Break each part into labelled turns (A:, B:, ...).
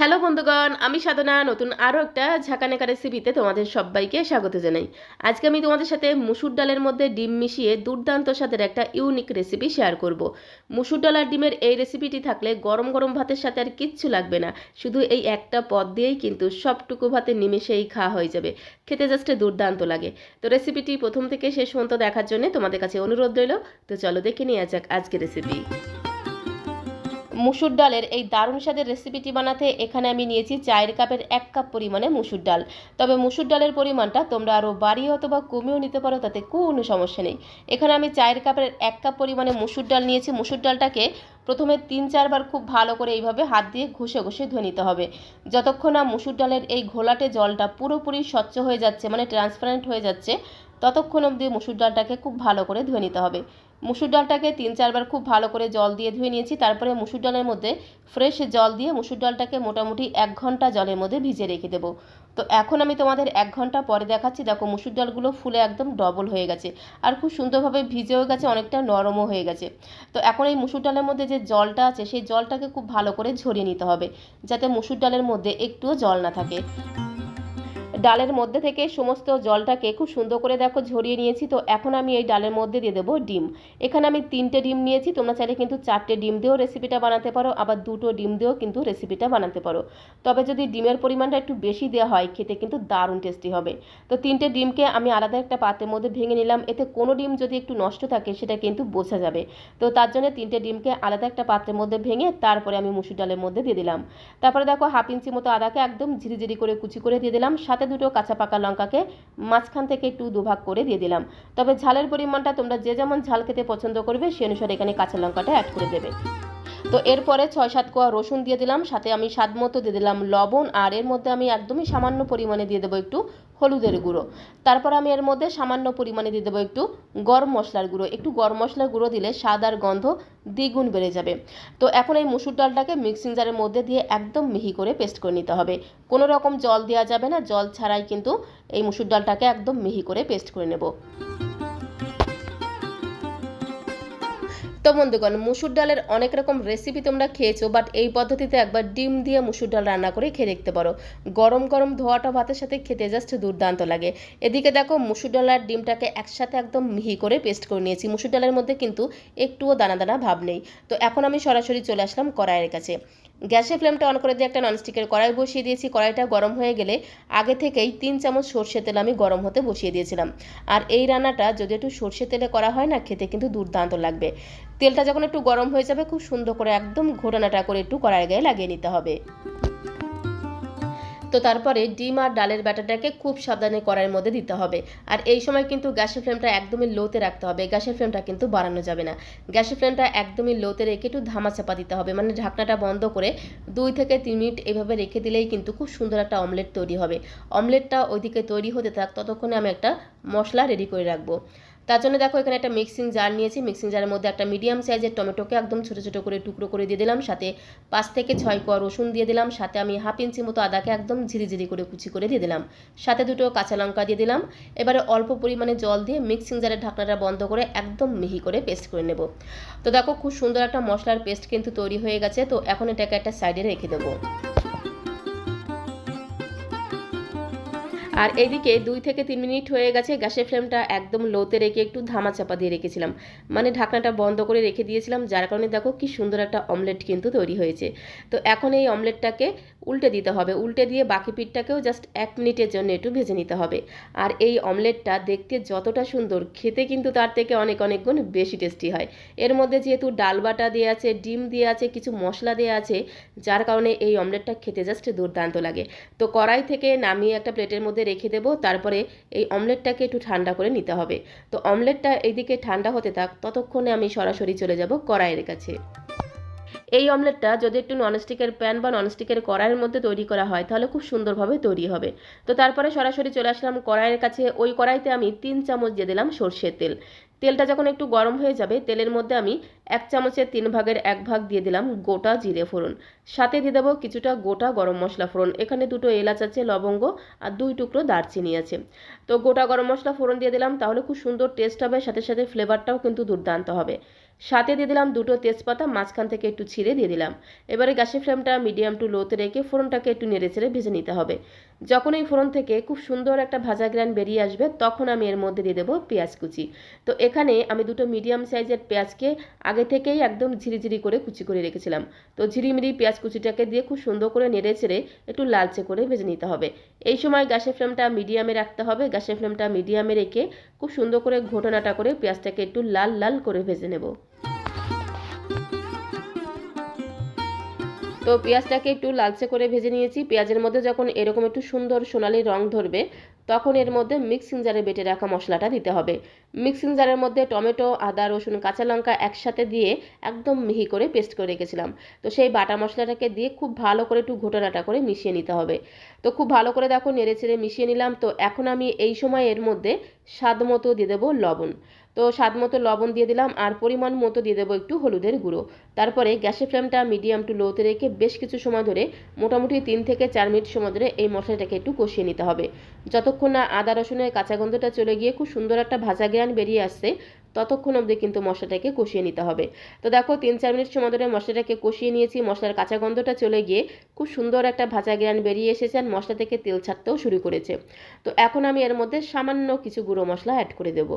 A: Hello বন্ধুগণ, আমি সাধনা, নতুন আরও একটা ঝাঁকানেকা রেসিপিতে তোমাদের সবাইকে স্বাগত জানাই। আজকে আমি তোমাদের সাথে মুসুর ডালের মধ্যে ডিম মিশিয়ে দুর্দান্ত স্বাদের একটা ইউনিক রেসিপি শেয়ার করব। মুসুর ডাল আর ডিমের এই রেসিপিটি থাকলে গরম গরম ভাতের সাথে আর কিচ্ছু লাগবে না। শুধু এই একটা পদ দিয়েই কিন্তু সবটুকু ভাতে নিমেষেই খাওয়া হয়ে যাবে। খেতে জাস্ট দুর্দান্ত লাগে। তো রেসিপিটি প্রথম থেকে শেষ পর্যন্ত দেখার জন্য তোমাদের কাছে অনুরোধ রইল। তো চলো দেখে নিয়ে যাক আজকে রেসিপি মুসুর ডালের এই দারুণ স্বাদের রেসিপিটি বানাতে এখানে আমি নিয়েছি চায়ের কাপের এক কাপ পরিমাণে মুসুর ডাল। তবে মুসুর ডালের পরিমাণটা তোমরা আরও বাড়িয়ে অথবা কমিয়েও নিতে পারো, তাতে কোনো সমস্যা নেই। এখানে আমি চায়ের কাপের এক কাপ পরিমাণে মুসুর ডাল নিয়েছি। মুসুর ডালটাকে প্রথমে তিন চারবার খুব ভালো করে এইভাবে হাত দিয়ে ঘষে ঘষে ধুয়ে নিতে হবে। যতক্ষণ না মুসুর ডালের এই ঘোলাটে জলটা পুরোপুরি স্বচ্ছ হয়ে যাচ্ছে মানে ট্রান্সপারেন্ট হয়ে যাচ্ছে, ততক্ষণ অবধি মুসুর ডালটাকে খুব ভালো করে ধুয়ে নিতে হবে। মুসুর ডালটাকে তিন চারবার খুব ভালো করে জল দিয়ে ধুয়ে নিয়েছি। তারপরে মুসুর ডালের মধ্যে ফ্রেশ জল দিয়ে মুসুর ডালটাকে মোটামুটি এক ঘণ্টা জলের মধ্যে ভিজে রেখে দেবো। তো এখন আমি তোমাদের এক ঘণ্টা পরে দেখাচ্ছি। দেখো মুসুর ডালগুলো ফুলে একদম ডবল হয়ে গেছে আর খুব সুন্দরভাবে ভিজেও গেছে, অনেকটা নরমও হয়ে গেছে। তো এখন এই মুসুর ডালের মধ্যে যে জলটা আছে, সেই জলটাকে খুব ভালো করে ঝরিয়ে নিতে হবে, যাতে মুসুর ডালের মধ্যে একটুও জল না থাকে। ডালের মধ্যে থেকে সমস্ত জলটাকে খুব সুন্দর করে দেখো ঝরিয়ে নিয়েছি। তো এখন আমি এই ডালের মধ্যে দিয়ে দেবো ডিম। এখানে আমি তিনটে ডিম নিয়েছি, তোমরা চাইলে কিন্তু চারটে ডিম দিয়েও রেসিপিটা বানাতে পারো, আবার দুটো ডিম দিয়েও কিন্তু রেসিপিটা বানাতে পারো। তবে যদি ডিমের পরিমাণটা একটু বেশি দেওয়া হয়, খেতে কিন্তু দারুণ টেস্টি হবে। তো তিনটে ডিমকে আমি আলাদা একটা পাত্রের মধ্যে ভেঙে নিলাম, এতে কোনো ডিম যদি একটু নষ্ট থাকে, সেটা কিন্তু বোঝা যাবে। তো তার জন্য তিনটে ডিমকে আলাদা একটা পাত্রের মধ্যে ভেঙে তারপরে আমি মুসুর ডালের মধ্যে দিয়ে দিলাম। তারপরে দেখো হাফ ইঞ্চি মতো আদাকে একদম ঝিরিঝিরি করে কুচি করে দিয়ে দিলাম, সাথে দুটো কাঁচা পাকা লঙ্কাকে মাঝখান থেকে একটু দুভাগ করে দিয়ে দিলাম। তবে ঝালের পরিমাণটা তোমরা যে যেমন ঝাল খেতে পছন্দ করবে, সে অনুসারে এখানে কাঁচা লঙ্কাটা অ্যাড করে দেবে। তো এরপরে ছয় সাত কোয়া রসুন দিয়ে দিলাম, সাথে আমি স্বাদ মতো দিয়ে দিলাম লবণ, আর এর মধ্যে আমি একদমই সামান্য পরিমাণে দিয়ে দেবো একটু হলুদের গুঁড়ো। তারপর আমি এর মধ্যে সামান্য পরিমাণে দিয়ে দেবো একটু গরম মশলার গুঁড়ো। একটু গরম মশলার গুঁড়ো দিলে স্বাদ আর গন্ধ দ্বিগুণ বেড়ে যাবে। তো এখন এই মুসুর ডালটাকে মিক্সিং জারের মধ্যে দিয়ে একদম মিহি করে পেস্ট করে নিতে হবে। কোনো রকম জল দেওয়া যাবে না, জল ছাড়াই কিন্তু এই মুসুর ডালটাকে একদম মিহি করে পেস্ট করে নেব। তো বন্ধুগণ মুসুর ডালের অনেক রকম রেসিপি তোমরা খেয়েছো বাট এই পদ্ধতিতে একবার ডিম দিয়ে মুসুর ডাল রান্না করে খেয়ে দেখতে পারো। গরম গরম ধোয়াটা ভাতের সাথে খেতে জাস্ট দুর্দান্ত লাগে। এদিকে দেখো, মুসুর ডাল আর ডিমটাকে একসাথে একদম মিহি করে পেস্ট করে নিয়েছি। মুসুর ডালের মধ্যে কিন্তু একটুও দানা দানা ভাব নেই। তো এখন আমি সরাসরি চলে আসলাম কড়াইয়ের কাছে। গ্যাসের ফ্লেমটা অন করে দিয়ে একটা ননস্টিকের কড়াই বসিয়ে দিয়েছি। কড়াইটা গরম হয়ে গেলে আগে থেকেই তিন চামচ সর্ষে তেল আমি গরম হতে বসিয়ে দিয়েছিলাম। আর এই রান্নাটা যদি একটু সর্ষে তেলে করা হয় না, খেতে কিন্তু দুর্দান্ত লাগবে। তেলটা যখন একটু গরম হয়ে যাবে, খুব সুন্দর করে একদম ঘোটানাটা করে একটু কড়াই গায়ে লাগিয়ে নিতে হবে। তো তারপরে ডিম আর ডালের ব্যাটারটাকে খুব সাবধানে কড়াইয়ের মধ্যে দিতে হবে। আর এই সময় কিন্তু গ্যাসের ফ্লেমটা একদমই লোতে রাখতে হবে। গ্যাসের ফ্লেমটা কিন্তু বাড়ানো যাবে না। গ্যাসের ফ্লেমটা একদমই লোতে রেখে একটু ধামা চাপা দিতে হবে। মানে ঢাকনাটা বন্ধ করে দুই থেকে তিন মিনিট এভাবে রেখে দিলেই কিন্তু খুব সুন্দর একটা অমলেট তৈরি হবে। অমলেটটা ওইদিকে তৈরি হতে থাক, ততক্ষণে আমি একটা মশলা রেডি করে রাখব। তার জন্য দেখো এখানে একটা মিক্সিং জার নিয়েছি। মিক্সিং জারের মধ্যে একটা মিডিয়াম সাইজের টমেটোকে একদম ছোটো ছোটো করে টুকরো করে দিয়ে দিলাম। সাথে পাঁচ থেকে ছয় কোয়া রসুন দিয়ে দিলাম। সাথে আমি হাফ ইঞ্চি মতো আদাকে একদম ঝিরিঝিরি করে কুচি করে দিয়ে দিলাম। সাথে দুটো কাঁচা লঙ্কা দিয়ে দিলাম। এবারে অল্প পরিমাণে জল দিয়ে মিক্সিং জারের ঢাকনাটা বন্ধ করে একদম মিহি করে পেস্ট করে নেব। তো দেখো খুব সুন্দর একটা মশলার পেস্ট কিন্তু তৈরি হয়ে গেছে। তো এখন এটাকে একটা সাইডে রেখে দেবো। আর এইদিকে দুই থেকে তিন মিনিট হয়ে গেছে, গ্যাসের ফ্লেমটা একদম লোতে রেখে একটু ধামা চাপা দিয়ে রেখেছিলাম। মানে ঢাকনাটা বন্ধ করে রেখে দিয়েছিলাম, যার কারণে দেখো কি সুন্দর একটা অমলেট কিন্তু তৈরি হয়েছে। তো এখন এই অমলেটটাকে উল্টে দিতে হবে। উল্টে দিয়ে বাকি পিঠটাকেও জাস্ট এক মিনিটের জন্য একটু ভেজে নিতে হবে। আর এই অমলেটটা দেখতে যতটা সুন্দর, খেতে কিন্তু তার থেকে অনেক অনেক গুণ বেশি টেস্টি হয়। এর মধ্যে যেহেতু ডাল বাটা দিয়ে আছে, ডিম দিয়ে আছে, কিছু মশলা দিয়ে আছে, যার কারণে এই অমলেটটা খেতে জাস্ট দুর্দান্ত লাগে। তো কড়াই থেকে নামিয়ে একটা প্লেটের মধ্যে রেখে দেবো, তারপরে এই অমলেটটাকে একটু ঠান্ডা করে নিতে হবে। তো অমলেটটা এইদিকে ঠান্ডা হতে থাক, ততক্ষণে আমি সরাসরি চলে যাব কড়াইয়ের কাছে। এই অমলেটটা যদি একটু ননস্টিকের প্যান বা ননস্টিকের কড়াইয়ের মধ্যে তৈরি করা হয়, তাহলে খুব সুন্দরভাবে তৈরি হবে। তো তারপরে সরাসরি চলে আসলাম কড়াইয়ের কাছে। ওই কড়াইতে আমি তিন চামচ দিয়ে দিলাম সর্ষের তেল। তেলটা যখন একটু গরম হয়ে যাবে, তেলের মধ্যে আমি এক চামচের তিন ভাগের এক ভাগ দিয়ে দিলাম গোটা জিরে ফোড়ন। সাথে দিয়ে দেবো কিছুটা গোটা গরম মশলা ফোড়ন। এখানে দুটো এলাচ আছে, লবঙ্গ আর দুই টুকরো দারচিনি আছে। তো গোটা গরম মশলা ফোড়ন দিয়ে দিলাম, তাহলে খুব সুন্দর টেস্ট হবে, সাথে সাথে ফ্লেভারটাও কিন্তু দুর্দান্ত হবে। সাথে দিয়ে দিলাম দুটো তেজপাতা, মাঝখান থেকে একটু ছিঁড়ে দিয়ে দিলাম। এবারে গ্যাসের ফ্লেমটা মিডিয়াম টু লোতে রেখে ফোড়নটাকে একটু নেড়ে চেড়ে ভেজে নিতে হবে। যখন এই ফোড়ন থেকে খুব সুন্দর একটা ভাজা গ্রান বেরিয়ে আসবে, তখন আমি এর মধ্যে দিয়ে দেবো পেঁয়াজ কুচি। তো এখানে আমি দুটো মিডিয়াম সাইজের পেঁয়াজকে আগে থেকেই একদম ঝিরিঝিরি করে কুচি করে রেখেছিলাম। তো ঝিরিমিরি পেঁয়াজ কুচিটাকে দিয়ে খুব সুন্দর করে নেড়ে চেড়ে একটু লালচে করে ভেজে নিতে হবে। এই সময় গ্যাসের ফ্লেমটা মিডিয়ামে রাখতে হবে। গ্যাসের ফ্লেমটা মিডিয়ামে রেখে খুব সুন্দর করে ঘটনাটা করে পেঁয়াজটাকে একটু লাল লাল করে ভেজে নেব। তো পেঁয়াজটাকে একটু লালচে করে ভেজে নিয়েছি। পেঁয়াজের মধ্যে যখন এরকম একটু সুন্দর সোনালি রং ধরবে তখন এর মধ্যে মিক্সিং জারে বেটে রাখা মশলাটা দিতে হবে। মিক্সিং জারের মধ্যে টমেটো, আদা, রসুন, কাঁচা লঙ্কা একসাথে দিয়ে একদম মিহি করে পেস্ট করে রেখেছিলাম। তো সেই বাটা মশলাটাকে দিয়ে খুব ভালো করে একটু ঘোটানাটা করে মিশিয়ে নিতে হবে। তো খুব ভালো করে দেখো নেড়ে চেড়ে মিশিয়ে নিলাম। তো এখন আমি এই সময় এর মধ্যে স্বাদ মতো দিয়ে দেবো লবণ। তো স্বাদ মতো লবণ দিয়ে দিলাম আর পরিমাণ মতো দিয়ে দেবো একটু হলুদের গুঁড়ো। তারপরে গ্যাসের ফ্লেমটা মিডিয়াম টু লোতে রেখে বেশ কিছু সময় ধরে মোটামুটি তিন থেকে চার মিনিট সময় ধরে এই মশলাটাকে একটু কষিয়ে নিতে হবে। যতক্ষণ না আদা রসুনের কাঁচা গন্ধটা চলে গিয়ে খুব সুন্দর একটা ভাজা গ্রান বেরিয়ে আসছে, ততক্ষণ অবধি কিন্তু মশলাটাকে কষিয়ে নিতে হবে। তো দেখো, তিন চার মিনিট সময় ধরে মশলাটাকে কষিয়ে নিয়েছি, মশলার কাঁচা গন্ধটা চলে গিয়ে খুব সুন্দর একটা ভাজা গ্রান বেরিয়ে এসেছে আর মশলা থেকে তেল ছাড়তেও শুরু করেছে। তো এখন আমি এর মধ্যে সামান্য কিছু গুঁড়ো মশলা অ্যাড করে দেবো।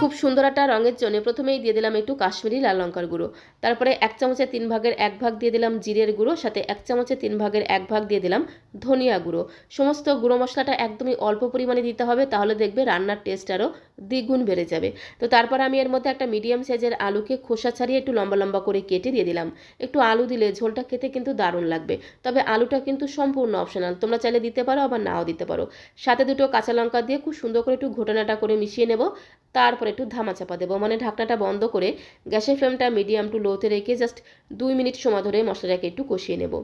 A: খুব সুন্দর একটা রঙের জন্য প্রথমেই দিয়ে দিলাম একটু কাশ্মীরি লাল লঙ্কার গুঁড়ো। তারপরে এক চামচের তিন ভাগের এক ভাগ দিয়ে দিলাম জিরের গুঁড়ো, সাথে এক চামচের তিন ভাগের এক ভাগ দিয়ে দিলাম ধনিয়া গুঁড়ো। সমস্ত গুঁড়ো মশলাটা একদমই অল্প পরিমাণে দিতে হবে, তাহলে দেখবে রান্নার টেস্ট আরও দ্বিগুণ বেড়ে যাবে। তো তারপর আমি এর মধ্যে একটা মিডিয়াম সাইজের আলুকে খোসা ছাড়িয়ে একটু লম্বা লম্বা করে কেটে দিয়ে দিলাম। একটু আলু দিলে ঝোলটা খেতে কিন্তু দারুণ লাগবে। তবে আলুটা কিন্তু সম্পূর্ণ অপশনাল তোমরা চাইলে দিতে পারো আবার নাও দিতে পারো। সাথে দুটো কাঁচা লঙ্কা দিয়ে খুব সুন্দর করে একটু ঘটনাটা করে মিশিয়ে নেব। তারপর একটু ধামাচাপা দেবো। মানে ঢাকনাটা বন্ধ করে গ্যাসের ফ্লেমটা মিডিয়াম টু লোতে রেখে জাস্ট দুই মিনিট সময় ধরে মশলাটাকে একটু কষিয়ে নেব।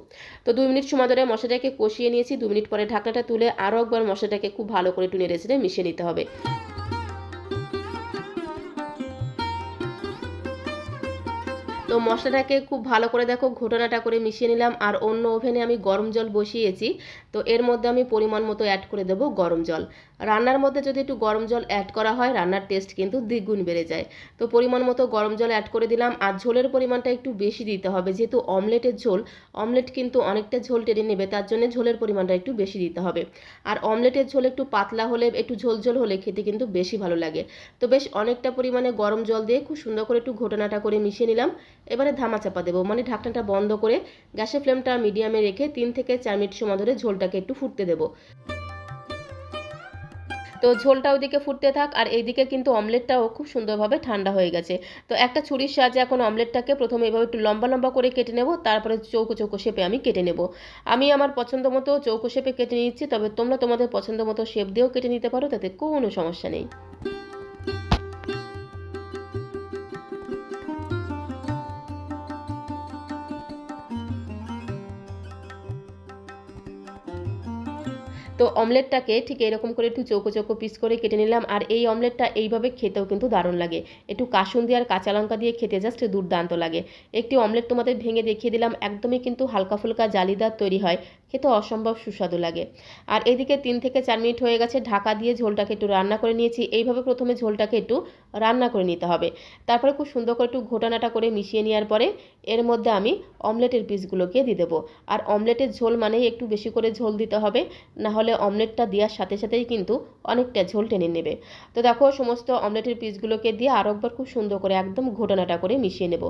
A: তো দুই মিনিট সময় ধরে মশলাটাকে কষিয়ে নিয়েছি। দু মিনিট পরে ঢাকনাটা তুলে আরও একবার মশলাটাকে খুব ভালো করে একটু নেড়ে মিশিয়ে নিতে হবে। মশলাটাকে খুব ভালো করে দেখো ঘটনাটা করে মিশিয়ে নিলাম, আর অন্য ওভেনে আমি গরম জল বসিয়েছি, তো এর মধ্যে আমি পরিমাণ মতো অ্যাড করে দেবো গরম জল। রান্নার মধ্যে যদি একটু গরম জল অ্যাড করা হয়, রান্নার টেস্ট কিন্তু দ্বিগুণ বেড়ে যায়। তো পরিমাণ মতো গরম জল অ্যাড করে দিলাম, আর ঝোলের পরিমাণটা একটু বেশি দিতে হবে, যেহেতু অমলেটের ঝোল অমলেট কিন্তু অনেকটা ঝোল টেনে নেবে, তার জন্য ঝোলের পরিমাণটা একটু বেশি দিতে হবে। আর অমলেটের ঝোল একটু পাতলা হলে, একটু ঝোল ঝোল হলে খেতে কিন্তু বেশি ভালো লাগে। তো বেশ অনেকটা পরিমাণে গরম জল দিয়ে খুব সুন্দর করে একটু ঘটনাটা করে মিশিয়ে নিলাম এবারে ধামা চাপা দেবো। মানে ঢাকনাটা বন্ধ করে গ্যাসের ফ্লেমটা মিডিয়ামে রেখে তিন থেকে চার মিনিট সময় ধরে ঝোলটাকে একটু ফুটতে দেবো। তো ঝোলটা ওইদিকে ফুটতে থাক, আর এইদিকে কিন্তু অমলেটটাও খুব সুন্দরভাবে ঠান্ডা হয়ে গেছে। তো একটা ছুরির সাহায্যে এখন অমলেটটাকে প্রথমে এভাবে একটু লম্বা লম্বা করে কেটে নেব, তারপরে চৌকো চৌকো শেপে আমি কেটে নেব। আমি আমার পছন্দ মতো চৌকো শেপে কেটে নিচ্ছি, তবে তোমরা তোমাদের পছন্দ মতো শেপ দিয়েও কেটে নিতে পারো, তাতে কোনো সমস্যা নেই। তো অমলেটটাকে ঠিক এরকম করে একটু চৌকো চৌকো পিস করে কেটে নিলাম, আর এই অমলেটটা এইভাবে খেতেও কিন্তু দারুণ লাগে। একটু কাসুন্দি আর কাঁচা লঙ্কা দিয়ে খেতে জাস্ট দুর্দান্ত লাগে। একটি অমলেট তোমাদের ভেঙে দেখিয়ে দিলাম, একদমই কিন্তু হালকা ফুলকা জালিদার তৈরি হয়। খেতে অসম্ভব সুস্বাদু লাগে। আর এদিকে তিন থেকে চার মিনিট হয়ে গেছে, ঢাকা দিয়ে ঝোলটাকে একটু রান্না করে নিয়েছি। এইভাবে প্রথমে ঝোলটাকে একটু রান্না করে নিতে হবে। তারপরে খুব সুন্দর করে একটু ঘোটানাটা করে মিশিয়ে নেওয়ার পরে এর মধ্যে আমি অমলেটের পিসগুলোকে দিয়ে দেবো। আর অমলেটের ঝোল মানেই একটু বেশি করে ঝোল দিতে হবে, না হলে অমলেটটা দেওয়ার সাথে সাথেই কিন্তু অনেকটা ঝোল টেনে নেবে। তো দেখো, সমস্ত অমলেটের পিসগুলোকে দিয়ে আরও একবার খুব সুন্দর করে একদম ঘোটানাটা করে মিশিয়ে নেব।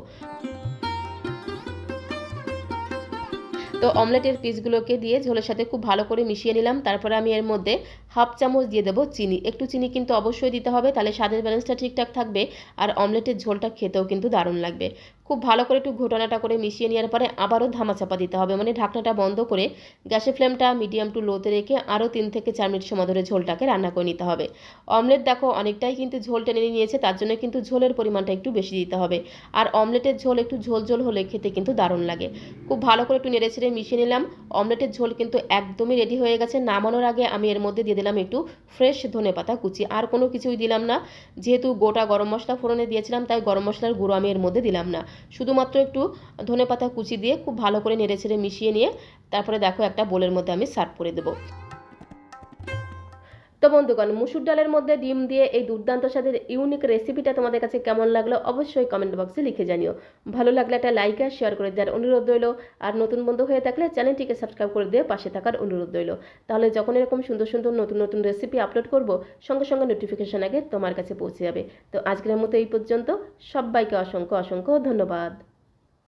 A: তো অমলেটের পিসগুলোকে দিয়ে ঝোলের সাথে খুব ভালো করে মিশিয়ে নিলাম। তারপরে আমি এর মধ্যে হাফ চামচ দিয়ে দেবো চিনি। একটু চিনি কিন্তু অবশ্যই দিতে হবে, তাহলে স্বাদের ব্যালেন্সটা ঠিকঠাক থাকবে আর অমলেটের ঝোলটা খেতেও কিন্তু দারুণ লাগবে। খুব ভালো করে একটু ঘোটানাটা করে মিশিয়ে নেওয়ার পরে আবারও ধামাচাপা দিতে হবে মানে ঢাকনাটা বন্ধ করে গ্যাসের ফ্লেমটা মিডিয়াম টু লোতে রেখে আরও তিন থেকে চার মিনিট সময় ধরে ঝোলটাকে রান্না করে নিতে হবে। অমলেট দেখো অনেকটাই কিন্তু ঝোল টেনে নিয়েছে, তার জন্য কিন্তু ঝোলের পরিমাণটা একটু বেশি দিতে হবে। আর অমলেটের ঝোল একটু ঝোল ঝোল হলে খেতে কিন্তু দারুণ লাগে। খুব ভালো করে একটু নেড়ে ছেড়ে মিশিয়ে নিলাম। অমলেটের ঝোল কিন্তু একদমই রেডি হয়ে গেছে, নামানোর আগে আমি এর মধ্যে দিয়ে দিলাম একটু ফ্রেশ ধনে পাতা কুচি। আর কোনো কিছুই দিলাম না। যেহেতু গোটা গরম মশলা ফোড়নে দিয়েছিলাম, তাই গরম মশলার গুঁড়ো আমি এর মধ্যে দিলাম না। শুধুমাত্র একটু ধনে পাতা কুচি দিয়ে খুব ভালো করে নেড়ে ছেড়ে মিশিয়ে নিয়ে, তারপরে দেখো একটা বোলের মধ্যে আমি সার্ভ করে দেবো। তো বন্ধুগণ, মুসুর ডালের মধ্যে ডিম দিয়ে এই দুর্দান্ত স্বাদের ইউনিক রেসিপিটা তোমাদের কাছে কেমন লাগল অবশ্যই কমেন্ট বক্সে লিখে জানিও। ভালো লাগলে একটা লাইক আর শেয়ার করে দেওয়ার অনুরোধ রইল। আর নতুন বন্ধু হয়ে থাকলে চ্যানেলটিকে সাবস্ক্রাইব করে দিয়ে পাশে থাকার অনুরোধ রইল। তাহলে যখন এরকম সুন্দর সুন্দর নতুন নতুন রেসিপি আপলোড করব, সঙ্গে সঙ্গে নোটিফিকেশন আগে তোমার কাছে পৌঁছে যাবে। তো আজকের মতো এই পর্যন্ত। সবাইকে অসংখ্য অসংখ্য ধন্যবাদ।